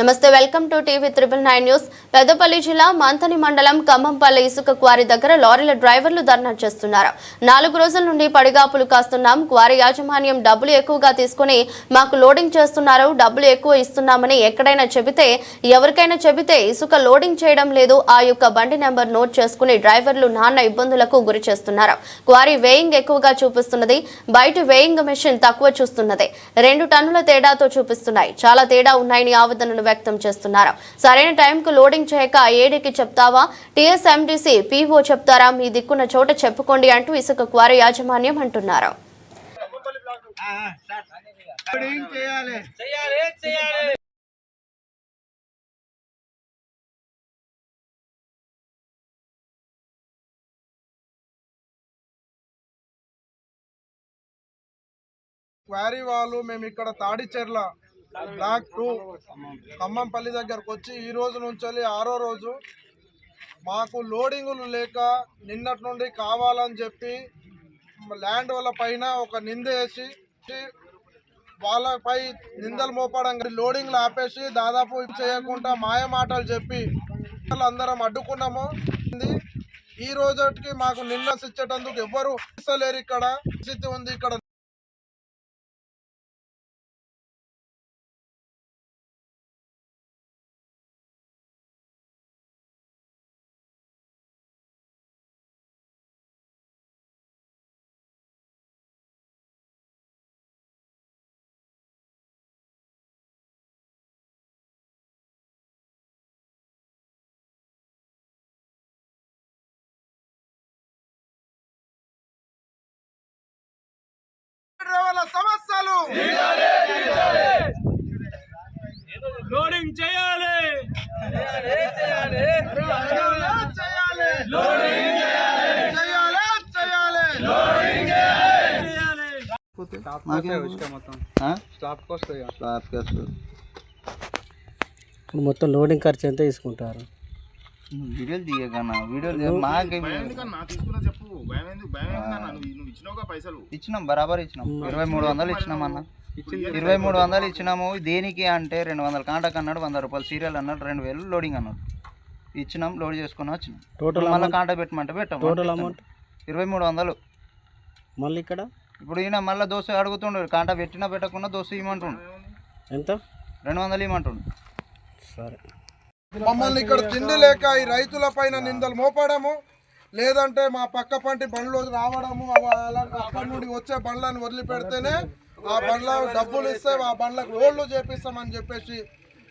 నమస్తే welcome to TV triple nine news. Peddapalli జిల్లా మంతని మండలం ఖమ్మంపల్లి ఇసుక క్వారీ దగ్గర లారీల డ్రైవర్లు ధర్నా చేస్తున్నారు. నాలుగు రోజుల నుండి పడిగాపులు కాస్తున్నాం. క్వారీ యాజమాన్యం డబ్బులు ఎక్కువగా తీసుకుని మాకు లోడింగ్ చేస్తున్నారు. డబ్బులు ఎక్కువ ఇస్తున్నామని ఎక్కడైనా చెబితే ఎవరికైనా చెబితే ఇసుక లోడింగ్ చేయడం లేదు. ఆ యొక్క బండి నెంబర్ నోట్ చేసుకుని డ్రైవర్లు నాన్న ఇబ్బందులకు గురి చేస్తున్నారు. క్వారీ వేయింగ్ ఎక్కువగా చూపిస్తున్నది. బయట వేయింగ్ మెషిన్ తక్కువ చూస్తున్నది. రెండు టన్నుల తేడాతో చూపిస్తున్నాయి. చాలా తేడా ఉన్నాయని ఆవేదనను వ్యక్తం చేస్తున్నారు. సరైన టైంకు లోడింగ్ చేయక ఏడీకి చెప్తావా? టీఎస్ఎంటీసీ పీఓ చెప్తారా? మీ దిక్కున్న చోట చెప్పుకోండి అంటూ ఇసుక క్వారీ యాజమాన్యం అంటున్నారు. క్వారీ వాళ్ళు మేము ఇక్కడ తాడిచెర్ల బ్లాక్ టూ ఖమ్మంపల్లి దగ్గరకు వచ్చి ఈ రోజు నుంచి ఆరో రోజు మాకు లోడింగులు లేక నిన్నటి నుండి కావాలని చెప్పి ల్యాండ్ వాళ్ళ పైన ఒక నింద వేసి వాళ్ళపై నిందలు మోపడం లోడింగ్లు ఆపేసి దాదాపు చేయకుండా మాయ మాటలు చెప్పి అందరం అడ్డుకున్నాము. ఈ రోజుకి మాకు నిన్న ఇచ్చేటందుకు ఎవ్వరు ఇస్తలేరు ఇక్కడ. పరిస్థితి ఉంది ఇక్కడ. డ్రైవర్ల సమస్యలు. లోడింగ్ చేయాలి. చేయాలి. చేయాలి చేయాలి. చేయాలి స్టాప్కి వస్తాయి ఇప్పుడు మొత్తం లోడింగ్ ఖర్చు ఎంత తీసుకుంటారు? వీడియోలు తీయకన్నా వీడియోలు మాకే ఇచ్చినాం బరాబర్ ఇచ్చినాం. ఇరవై మూడు వందలు ఇచ్చినాం అన్న. ఇరవై మూడు వందలు ఇచ్చినాము. దేనికి అంటే రెండు వందల కాంటాక్ అన్నాడు వంద రూపాయలు సీరియల్ అన్నాడు రెండు వేలు లోడింగ్ అన్నాడు. ఇచ్చినాం లోడ్ చేసుకుని వచ్చినాం. టోటల్ మళ్ళీ కాంటాక్ట్ పెట్టమంటే పెట్టాం. టోటల్ అమౌంట్ ఇరవై మూడు వందలు. మళ్ళీ ఇక్కడ? ఇప్పుడు ఈయన మళ్ళీ దోశ అడుగుతుండు కాంటా పెట్టినా పెట్టకుండా దోశ ఇవ్వమంటుండు. ఎంత? రెండు వందలు ఇవ్వమంటుండు. సరే. మమ్మల్ని ఇక్కడ తిండి లేక ఈ రైతుల పైన నిందలు మోపడము లేదంటే మా పక్క పంటి బండ్లు రావడము అక్కడి నుండి వచ్చే బండ్లను వదిలిపెడితేనే ఆ బండ్ల డబ్బులు ఇస్తే ఆ బండ్లకు లోడ్లు చేపిస్తామని చెప్పేసి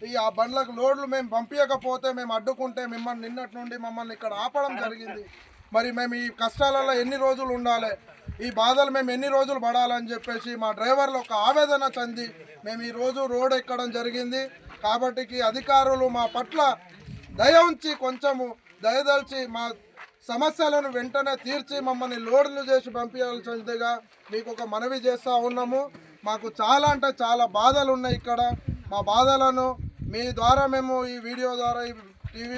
ఈ ఆ బండ్లకు లోడ్లు మేము పంపించకపోతే మేము అడ్డుకుంటే మిమ్మల్ని నిన్నటి నుండి మమ్మల్ని ఇక్కడ ఆపడం జరిగింది. మరి మేము ఈ కష్టాలలో ఎన్ని రోజులు ఉండాలి? ఈ బాధలు మేము ఎన్ని రోజులు పడాలని చెప్పేసి మా డ్రైవర్లు ఒక ఆవేదన చెంది మేము ఈ రోజు రోడ్ ఎక్కడం జరిగింది. కాబట్టి అధికారులు మా పట్ల దయ ఉంచి కొంచెము దయదలిచి మా సమస్యలను వెంటనే తీర్చి మమ్మల్ని లోడ్లు చేసి పంపించాల్సిందిగా మీకు ఒక మనవి చేస్తూ ఉన్నాము. మాకు చాలా అంటే చాలా బాధలు ఉన్నాయి ఇక్కడ. మా బాధలను మీ ద్వారా మేము ఈ వీడియో ద్వారా ఈ టీవీ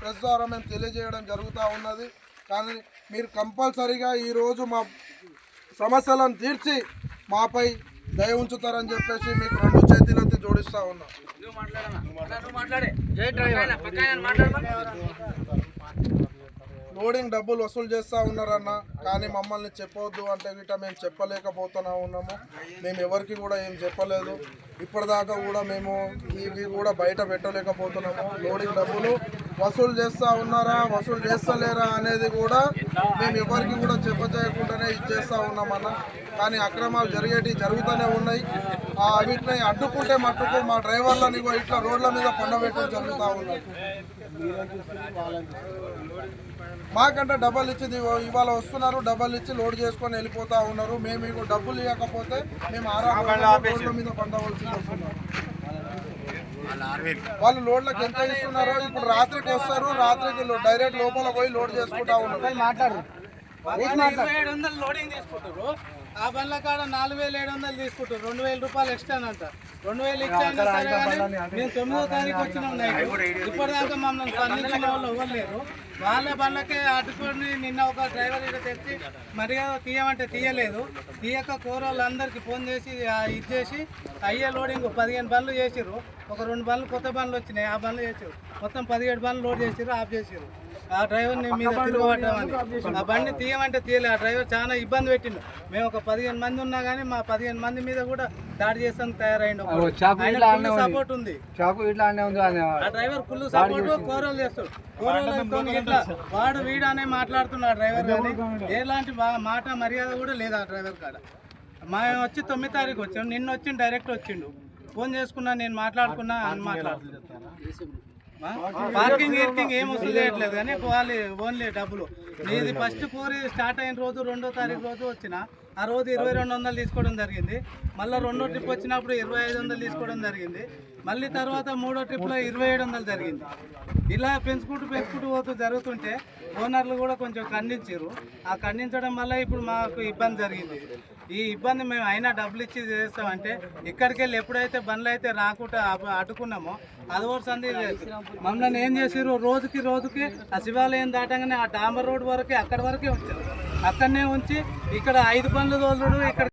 ప్రెస్ ద్వారా మేము తెలియజేయడం జరుగుతూ ఉన్నది. కానీ మీరు కంపల్సరీగా ఈరోజు మా సమస్యలను తీర్చి మాపై దయ ఉంచుతారని చెప్పేసి మీకు రెండు చేతులెత్తి జోడిస్తా ఉన్నాం. లోడింగ్ డబ్బులు వసూలు చేస్తూ ఉన్నారన్న కానీ మమ్మల్ని చెప్పవద్దు అంటే గిట్ట మేము చెప్పలేకపోతున్నా ఉన్నాము. మేము ఎవరికి కూడా ఏం చెప్పలేదు. ఇప్పటిదాకా కూడా మేము ఇవి కూడా బయట పెట్టలేకపోతున్నాము. లోడింగ్ డబ్బులు వసూలు చేస్తూ ఉన్నారా వసూలు చేస్తలేరా అనేది కూడా మేము ఎవరికి కూడా చెప్పచేయకుండానే ఇచ్చేస్తూ ఉన్నామన్న కానీ అక్రమాలు జరిగేటివి జరుగుతూనే ఉన్నాయి. వీటిని అడ్డుకుంటే మట్టుకు మా డ్రైవర్లని ఇట్లా రోడ్ల మీద పండబెట్టడం జరుగుతూ ఉన్నది. మాకంటే డబ్బులు ఇచ్చి ఇవాళ వస్తున్నారు డబ్బులు ఇచ్చి లోడ్ చేసుకొని వెళ్ళిపోతా ఉన్నారు. మేము మీకు డబ్బులు ఇవ్వకపోతే మేము ఆరా రోడ్ల మీద పండవలసి వస్తున్నారు. వాళ్ళు లోడ్లకు ఎంత ఇస్తున్నారో ఇప్పుడు రాత్రికి వస్తారు రాత్రికి డైరెక్ట్ లోపల పోయి లోడ్ చేసుకుంటా ఉన్నారు. ఇరవై ఏడు వందలు లోడింగ్ తీసుకుంటారు ఆ బండ్ల కాడ నాలుగు వేల ఏడు వందలు తీసుకుంటారు రెండు వేల రూపాయలు ఎక్స్ట్రా అంట రెండు వేలు ఇచ్చాను సరే కానీ మేము తొమ్మిదో తారీఖు వచ్చినాం నైట్ ఇప్పటిదాకా మమ్మల్ని స్పందించిన వాళ్ళు ఎవరు లేరు. వాళ్ళ బండ్లకే అడ్డుకొని నిన్న ఒక డ్రైవర్ ఇక్కడ తెచ్చి మరిగా తీయమంటే తీయలేదు. తీయక కూరళ్ళందరికీ ఫోన్ చేసి ఆ, ఇది చేసి అయ్యే లోడింగ్ పదిహేను బండ్లు చేసిర్రు. ఒక రెండు బండ్లు కొత్త బండ్లు వచ్చినాయి. ఆ బండ్లు చేసారు మొత్తం పదిహేడు బండ్లు లోడ్ చేసిర్రు ఆఫ్ చేసిర్రు. ఆ డ్రైవర్ని మీద తిరగబడ్డామని. ఆ బండి తీయమంటే తీయలే. ఆ డ్రైవర్ చాలా ఇబ్బంది పెట్టిండు. మేము ఒక పదిహేను మంది ఉన్నా కానీ మా పదిహేను మంది మీద కూడా దాడి చేస్తానికి తయారైండు సపోర్ట్ ఉంది. ఆ డ్రైవర్ ఫుల్ సపోర్ట్ కోరలు చేస్తాడు. కోరలు ఇట్లా వాడు వీడు అనే మాట్లాడుతున్నాడు డ్రైవర్ కానీ ఎలాంటి మాట మర్యాద కూడా లేదు ఆ డ్రైవర్ కాడ. మేము వచ్చి తొమ్మిది తారీఖు వచ్చాం నిన్న వచ్చి డైరెక్ట్ వచ్చిండు. ఫోన్ చేసుకున్నా నేను మాట్లాడుకున్నా అని మాట్లాడుతున్నాడు. పార్కింగ్ గీర్కింగ్ ఏం వసూలు చేయట్లేదు కానీ పోవాలి ఓన్లీ డబ్బులు. ఇది ఫస్ట్ కూరి స్టార్ట్ అయిన రోజు రెండో తారీఖు రోజు వచ్చిన ఆ రోజు ఇరవై రెండు వందలు తీసుకోవడం జరిగింది. మళ్ళీ రెండో ట్రిప్ వచ్చినప్పుడు ఇరవై ఐదు వందలు తీసుకోవడం జరిగింది. మళ్ళీ తర్వాత మూడో ట్రిప్లో ఇరవై ఏడు వందలు జరిగింది. ఇలా పెంచుకుంటూ పెంచుకుంటూ పోతూ జరుగుతుంటే ఓనర్లు కూడా కొంచెం ఖండించారు ఆ ఖండించడం వల్ల ఇప్పుడు మాకు ఇబ్బంది జరిగింది. ఈ ఇబ్బంది మేము అయినా డబ్బులు ఇచ్చి చేస్తామంటే ఇక్కడికి వెళ్ళి ఎప్పుడైతే బండ్లు అయితే రాకుండా అటుకున్నామో అడ్డుకున్నామో అది కూడా సంది మమ్మల్ని ఏం చేసారు రోజుకి రోజుకి ఆ శివాలయం దాటంగానే ఆ డాంబర్ రోడ్ వరకే అక్కడి వరకే ఉంచారు. అక్కడనే ఉంచి ఇక్కడ ఐదు బండ్లు తోలుడు ఇక్కడ